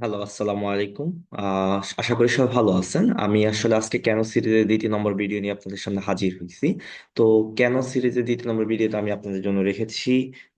Hello আসসালামু আলাইকুম। আহ, আশা করি সবাই ভালো আছেন। আমি আসলে আজকে কেন সিরিজের দ্বিতীয় নম্বর ভিডিও নিয়ে আপনাদের সামনে হাজির হয়েছি। তো কেন সিরিজের দ্বিতীয় নম্বর ভিডিওতে আমি আপনাদের জন্য রেখেছি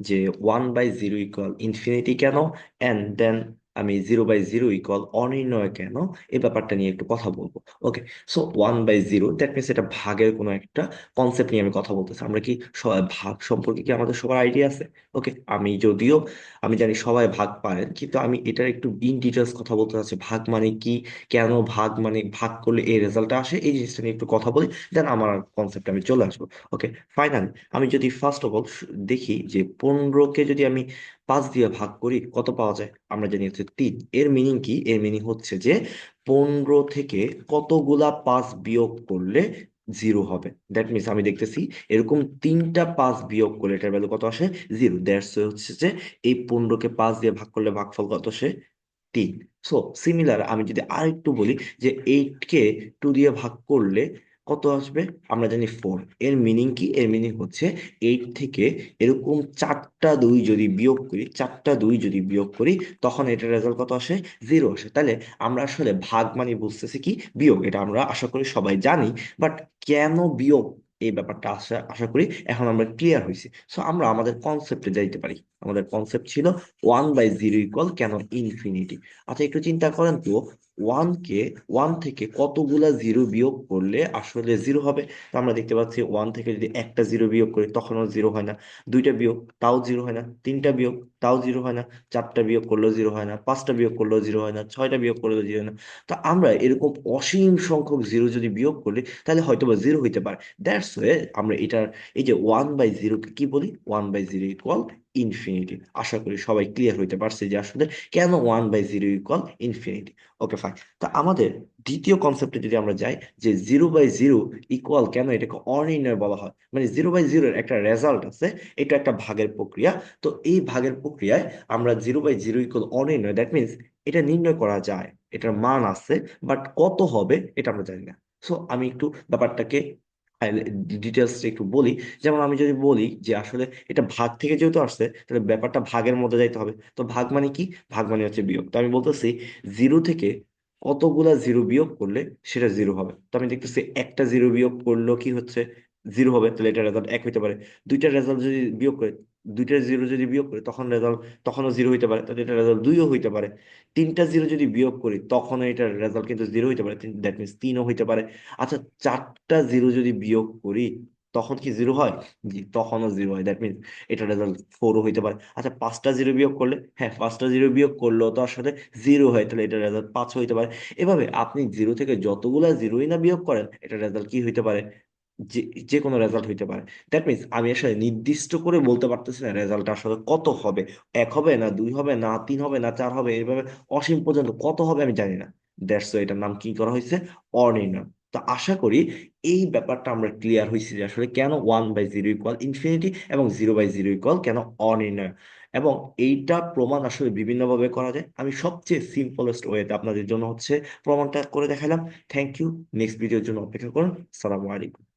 যে one by zero equal infinity কেন? অ্যান্ড দেন আমি জিরো বাই জিরো ইকুয়াল অনির্ণয় কেন? এই ব্যাপারটা নিয়ে একটু কথা বলব। Okay so one by zero that means এটা ভাগের কোনো একটা কনসেপ্ট নিয়ে আমি কথা বলতেছি। আমরা কি সবাই ভাগ সম্পর্কে কি আমাদের সবার আইডিয়া আছে? ওকে আমি যদিও, আমি জানি সবাই ভাগ পারেন, কিন্তু আমি এটার একটু ইন ডিটেলস কথা বলতে চাচ্ছি। ভাগ মানে কি? কেন ভাগ মানে ভাগ করলে এই রেজাল্টটা আসে? এই জিনিসটা নিয়ে একটু কথা বলি দেন আমার কনসেপ্টে আমি চলে আসব। ওকে ফাইনালি আমি যদি ফার্স্ট অফ অল দেখি যে পনেরোকে যদি আমি পাঁচ দিয়ে ভাগ করি, কত পাওয়া যায়? আমরা জানি হচ্ছে তিন। এর মিনিং কি? এর মিনিং হচ্ছে যে পনেরো থেকে কতগুলা পাঁচ বিয়োগ করলে জিরো হবে। দ্যাট মিনস আমি দেখতেছি এরকম তিনটা পাঁচ বিয়োগ করলে এটার ভ্যালু কত আসে? জিরো দ্যাটস হচ্ছে যে এই পনেরোকে পাঁচ দিয়ে ভাগ করলে ভাগফল কত আসে? তিন। সো সিমিলার আমি যদি আরেকটু বলি যে এইট কে টু দিয়ে ভাগ করলে কত আসবে? আমরা জানি ফোর এর মিনিং কি? এর মিনিং হচ্ছে এইট থেকে এরকম চারটা দুই যদি বিয়োগ করি, চারটা দুই যদি বিয়োগ করি, তখন এটার রেজাল্ট কত আসে? জিরো আসে। তাহলে আমরা আসলে ভাগ মানে বুঝতেছি কি? বিয়োগ। এটা আমরা আশা করি সবাই জানি বাট কেন বিয়োগ এই ব্যাপারটা আশা আশা করি এখন আমরা ক্লিয়ার হয়েছি। সো আমরা আমাদের কনসেপ্টে যাইতে পারি। আমাদের কনসেপ্ট ছিল ওয়ান বাই জিরো ইকুয়াল কেন ইনফিনিটি আচ্ছা একটু চিন্তা করেন তো ওয়ান কে ওয়ান থেকে কতগুলা জিরো বিয়োগ করলে আসলে জিরো হবে? আমরা দেখতে পাচ্ছি ওয়ান থেকে যদি একটা জিরো বিয়োগ করি, তখনও জিরো হয় না। দুইটা বিয়োগ, তাও জিরো হয় না। তিনটা বিয়োগ, তাও জিরো হয় না। চারটা বিয়োগ করলেও জিরো হয় না। পাঁচটা বিয়োগ করলেও জিরো হয় না। ছয়টা বিয়োগ করলেও জিরো হয় না। তো আমরা এরকম অসীম সংখ্যক জিরো যদি বিয়োগ করি, তাহলে হয়তো বা জিরো হইতে পারে। দ্যাটস ওয়ে আমরা এটার, এই যে ওয়ান বাই জিরোকে কি বলি? One by zero equal infinity আশা করি সবাই ক্লিয়ার হইতে পারছে যে আসলে কেন one by zero equal infinity okay fine তো আমাদের দ্বিতীয় কনসেপ্টে যদি আমরা যাই, যে জিরো বাই জিরো ইকুয়াল কেন এটাকে অনির্ণয় বলা হয়? মানে জিরো বাই জিরোর একটা রেজাল্ট আছে, এটা একটা ভাগের প্রক্রিয়া। তো এই ভাগের প্রক্রিয়ায় আমরা জিরো বাই জিরো ইকুয়াল অনির্ণয় দ্যাট মিনস এটা নির্ণয় করা যায়, এটার মান আছে বাট কত হবে এটা আমরা জানি না। সো আমি একটু ব্যাপারটাকে ডিটেলস একটু বলি। যেমন আমি যদি বলি যে আসলে এটা ভাগ থেকে যেহেতু আসছে, তাহলে ব্যাপারটা ভাগের মধ্যে যাইতে হবে। তো ভাগ মানে কি? ভাগ মানে হচ্ছে বিয়োগ। তো আমি বলতেছি জিরো থেকে কতগুলা জিরো বিয়োগ করলে সেটা জিরো হবে। তো আমি দেখতেছি একটা জিরো বিয়োগ করল কি হচ্ছে? জিরো হবে, তাহলে এটা রেজাল্ট এক হইতে পারে। দুইটা রেজাল্ট যদি বিয়োগ করে, দুইটা জিরো যদি বিয়োগ করি, তখন রেজাল্ট তখনও জিরো হইতে পারে, তাহলে এটা রেজাল্ট দুইও হইতে পারে। তিনটা জিরো যদি বিয়োগ করি তখন এটার রেজাল্ট কিন্তু জিরো হইতে পারে দ্যাট মিনস তিনও হইতে পারে। আচ্ছা চারটা জিরো যদি বিয়োগ করি, তখন কি জিরো হয়? জি, তখনও জিরো হয় দ্যাট মিনস এটা রেজাল্ট ফোরও হইতে পারে। আচ্ছা পাঁচটা জিরো বিয়োগ করলে? হ্যাঁ পাঁচটা জিরো বিয়োগ করলেও তার সাথে জিরো হয়, তাহলে এটা রেজাল্ট পাঁচ হইতে পারে। এভাবে আপনি জিরো থেকে যতগুলা জিরোই না বিয়োগ করেন, এটা রেজাল্ট কি হইতে পারে? যে যে কোনো রেজাল্ট হইতে পারে। দ্যাট মিনস আমি আসলে নির্দিষ্ট করে বলতে পারতেছি না রেজাল্ট আসলে কত হবে। এক হবে না দুই হবে না তিন হবে না চার হবে এইভাবে অসীম পর্যন্ত কত হবে আমি জানি না। দ্যাটস এটার নাম কি করা হয়েছে অনির্ণয়। তো আশা করি এই ব্যাপারটা আমরা ক্লিয়ার হয়েছি যে আসলে কেন one by zero equal infinity এবং জিরো বাই জিরো ইকুয়াল কেন অনির্ণয়। এবং এইটা প্রমাণ আসলে বিভিন্নভাবে করা যায়। আমি সবচেয়ে সিম্পলেস্ট ওয়েতে আপনাদের জন্য হচ্ছে প্রমাণটা করে দেখালাম। থ্যাংক ইউ নেক্সট ভিডিওর জন্য অপেক্ষা করুন। সালামু আলাইকুম।